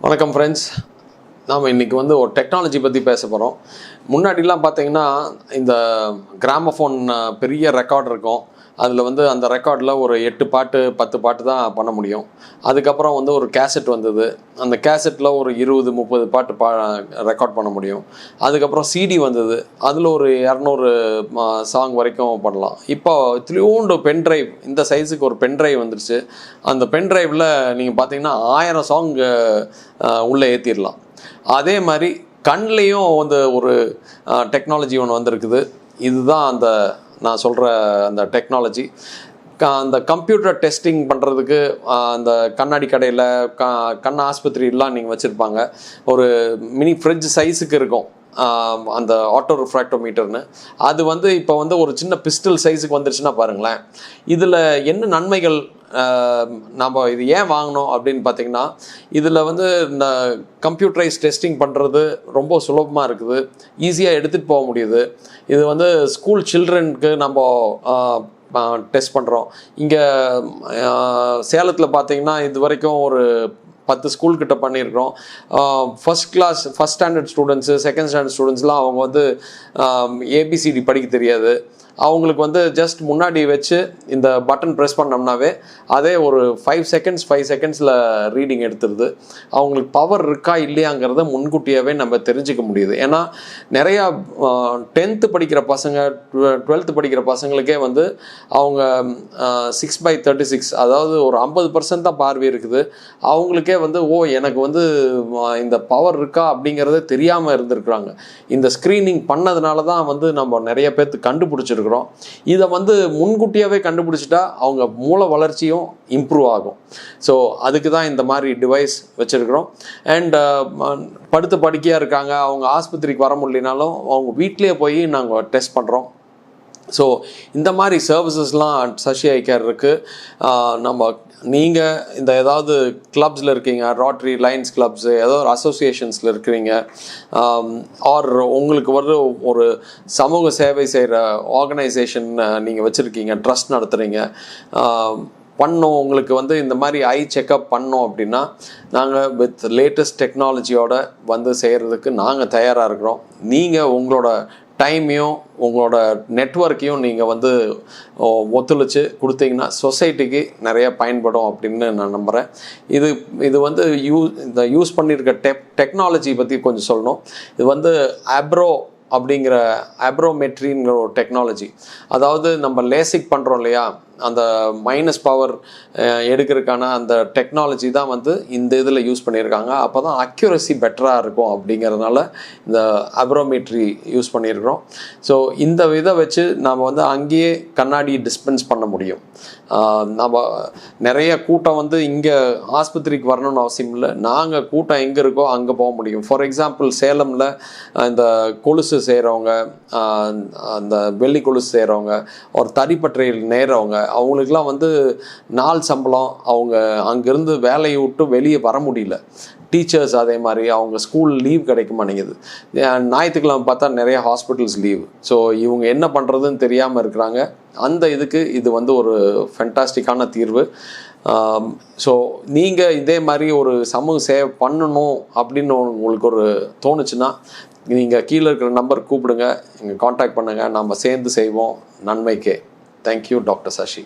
வணக்கம் ஃப்ரெண்ட்ஸ் நாம் இன்றைக்கி வந்து ஒரு டெக்னாலஜி பற்றி பேச போகிறோம் முன்னாடிலாம் பார்த்தீங்கன்னா இந்த கிராமஃபோன் பெரிய ரெக்கார்ட் இருக்கும். அதில் வந்து அந்த ரெக்கார்டில் ஒரு எட்டு பாட்டு பத்து பாட்டு தான் பண்ண முடியும். அதுக்கப்புறம் வந்து ஒரு கேசட் வந்தது. அந்த கேசட்டில் ஒரு இருபது முப்பது பாட்டு பா ரெக்கார்ட் பண்ண முடியும். அதுக்கப்புறம் சிடி வந்தது. அதில் ஒரு இரநூறு சாங் வரைக்கும் பண்ணலாம். இப்போ இத்திலியோண்டு பென் ட்ரைவ் இந்த சைஸுக்கு ஒரு பென் ட்ரைவ் வந்துருச்சு. அந்த பென் ட்ரைவில் நீங்கள் பார்த்தீங்கன்னா ஆயிரம் சாங் உள்ளே ஏற்றிடலாம் அதே மாதிரி கண்லேயும் வந்து ஒரு டெக்னாலஜி ஒன்று வந்திருக்குது. இதுதான் அந்த நான் சொல்கிற அந்த டெக்னாலஜி அந்த கம்ப்யூட்டர் டெஸ்டிங் பண்ணுறதுக்கு அந்த கண்ணாடி கடையில் க கண் ஆஸ்பத்திரிலாம் நீங்கள் வச்சுருப்பாங்க. ஒரு மினி ஃப்ரிட்ஜ் சைஸுக்கு இருக்கும். அந்த ஆட்டோ ரிஃப்ராக்டோமீட்டர்னு அது வந்து இப்போ வந்து ஒரு சின்ன பிஸ்டல் சைஸுக்கு வந்துருச்சுன்னா பாருங்களேன். இதில் என்ன நன்மைகள் நம்ம இது ஏன் வாங்கினோம் அப்படின்னு பார்த்தீங்கன்னா இதில் வந்து இந்த கம்ப்யூட்டரைஸ் டெஸ்டிங் பண்ணுறது ரொம்ப சுலபமாக இருக்குது. ஈஸியாக எடுத்துகிட்டு போக முடியுது. இது வந்து ஸ்கூல் சில்ட்ரனுக்கு நம்ம டெஸ்ட் பண்ணுறோம் இங்கே சேலத்தில் பார்த்தீங்கன்னா இது வரைக்கும் ஒரு பத்து ஸ்கூல் கிட்ட பண்ணியிருக்கிறோம். First class first standard students second standard ஸ்டூடெண்ட்ஸ்லாம் அவங்க வந்து ஏபிசிடி படிக்க தெரியாது. அவங்களுக்கு வந்து ஜஸ்ட் முன்னாடி வச்சு இந்த பட்டன் ப்ரெஸ் பண்ணோம்னாவே அதே ஒரு ஃபைவ் செகண்ட்ஸ் ஃபைவ் செகண்ட்ஸில் ரீடிங் எடுத்துருது. அவங்களுக்கு பவர் இருக்கா இல்லையாங்கிறத முன்கூட்டியாகவே நம்ம தெரிஞ்சுக்க முடியுது. ஏன்னா நிறையா டென்த்து படிக்கிற பசங்க டுவெல்த்து படிக்கிற பசங்களுக்கே வந்து அவங்க சிக்ஸ் பை தேர்ட்டி சிக்ஸ் அதாவது ஒரு ஐம்பது பர்சன்ட் தான் பார்வை இருக்குது. அவங்களுக்கே வந்து ஓ எனக்கு வந்து இந்த பவர் இருக்கா அப்படிங்கிறதே தெரியாமல் இருந்திருக்கிறாங்க. இந்த ஸ்க்ரீனிங் பண்ணதுனால தான் வந்து நம்ம நிறைய பேர்த்து இருக்கிறோம் இதை வந்து முன்கூட்டியாகவே கண்டுபிடிச்சிட்டா அவங்க மூளை வளர்ச்சியும் இம்ப்ரூவ் ஆகும். ஸோ அதுக்கு தான் இந்த மாதிரி டிவைஸ் வச்சுருக்கிறோம். அண்ட் படுத்த படுக்கையாக இருக்காங்க. அவங்க ஆஸ்பத்திரிக்கு வர முடியலனாலும் அவங்க வீட்டிலேயே போய் நாங்கள் டெஸ்ட் பண்ணுறோம் ஸோ இந்த மாதிரி சர்வீசஸ்லாம் சசி ஐ கேர் இருக்குது நம்ம நீங்கள் இந்த ஏதாவது கிளப்ஸில் இருக்கீங்க ராட்ரி லைன்ஸ் கிளப்ஸு ஏதோ ஒரு அசோசியேஷன்ஸில் இருக்கிறீங்க um, ஆர் உங்களுக்கு வந்து ஒரு சமூக சேவை செய்கிற ஆர்கனைசேஷன் நீங்கள் வச்சுருக்கீங்க ட்ரஸ்ட் நடத்துகிறீங்க um, பண்ணோம் உங்களுக்கு வந்து இந்த மாதிரி ஐ செக்கப் பண்ணோம் அப்படின்னா நாங்கள் வித் லேட்டஸ்ட் டெக்னாலஜியோட வந்து செய்கிறதுக்கு நாங்கள் தயாராக இருக்கிறோம். நீங்கள் உங்களோட டைமையும் உங்களோட நெட்ஒர்க்கையும் நீங்கள் வந்து ஒத்துழைச்சு கொடுத்தீங்கன்னா சொசைட்டிக்கு நிறைய பயன்படும் அப்படின்னு நான் நம்புகிறேன் இது இது வந்து யூ இந்த யூஸ் பண்ணியிருக்க டெக் டெக்னாலஜி பற்றி கொஞ்சம் சொல்லணும். இது வந்து ஆப்ரோ அப்படிங்கிற ஆப்ரோமெட்ரிங்கிற ஒரு டெக்னாலஜி அதாவது நம்ம லேசிக் பண்ணுறோம் இல்லையா? அந்த மைனஸ் பவர் எடுக்கிறதுக்கான அந்த டெக்னாலஜி தான் வந்து இந்த இதில் யூஸ் பண்ணியிருக்காங்க. அப்போ தான் அக்யூரசி பெட்டராக இருக்கும் அப்படிங்கிறதுனால இந்த அப்ரோமீட்ரி யூஸ் பண்ணியிருக்கிறோம். ஸோ இந்த இதை வச்சு நாம் வந்து அங்கேயே கண்ணாடி டிஸ்பென்ஸ் பண்ண முடியும். நம்ம நிறைய கூட்டம் வந்து இங்கே ஆஸ்பத்திரிக்கு வரணும்னு அவசியம் இல்லை. நாங்கள் கூட்டம் எங்கே இருக்கோ அங்கே போக முடியும். ஃபார் எக்ஸாம்பிள் சேலமில் இந்த கொலுசு செய்கிறவங்க அந்த வெள்ளி கொலுசு செய்கிறவங்க ஒரு தறிப்பற்றையில் நேரவங்க அவங்களுக்குலாம் வந்து நாள் சம்பளம் அவங்க அங்கேருந்து வேலையை விட்டு வெளியே வர முடியல. டீச்சர்ஸ் அதே மாதிரி அவங்க ஸ்கூல் லீவ் கிடைக்க மாட்டேங்குது. ஞாயிற்றுக்கிழமை பார்த்தா நிறைய ஹாஸ்பிட்டல்ஸ் லீவ் ஸோ இவங்க என்ன பண்ணுறதுன்னு தெரியாமல் இருக்கிறாங்க. அந்த இதுக்கு இது வந்து ஒரு ஃபென்டாஸ்டிக்கான தீர்வு. ஸோ நீங்கள் இதே மாதிரி ஒரு சமூக சேவை பண்ணணும் அப்படின்னு உங்களுக்கு ஒரு தோணுச்சுன்னா நீங்கள் கீழே இருக்கிற நம்பர் கூப்பிடுங்க. எங்கள் காண்டாக்ட் பண்ணுங்கள் நம்ம சேர்ந்து செய்வோம். நன்மைக்கே. Thank you, Dr. Sashi.